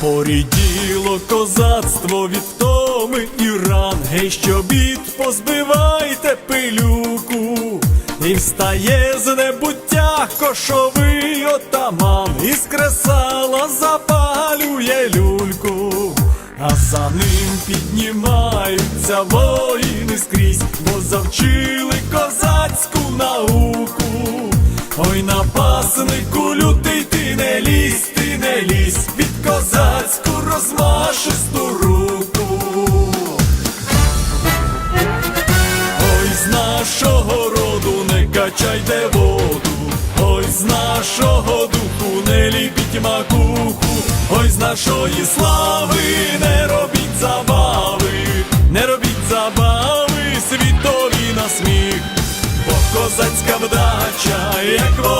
Поріділо козацтво від втоми і ран, гей, що бід позбивайте пилюку, і встає з небуття кошовий отаман, із кресала запалює люльку, а за ним піднімаються воїни скрізь, бо завчили козацьку науку. Ой, напаснику лютий ти не лізь, ти не лізь під козацьку розмашисту руку. Ой, з нашого роду не качайте воду, ой, з нашого духу не ліпіть макуху, ой, з нашої слави не робіть забави, не робіть забави, світові на сміх. Бо козацька вдача, як вогонь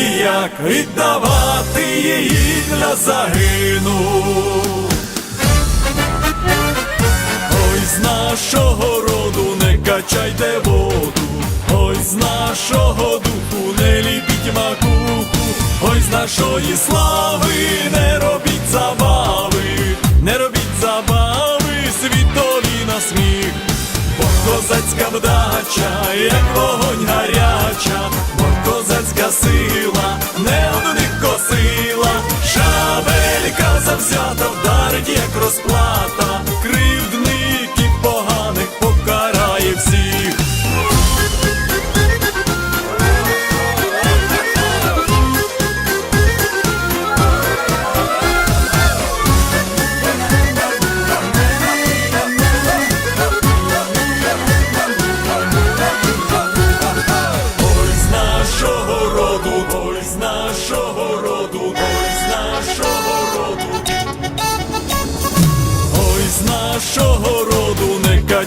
ніяк віддавати її для загину. Ой, з нашого роду не качайте воду, ой, з нашого духу не ліпіть макуху, ой, з нашої слави не робіть забави, не робіть забави, світові на сміх. Бо козацька вдача, як вогонь гаряча, сила,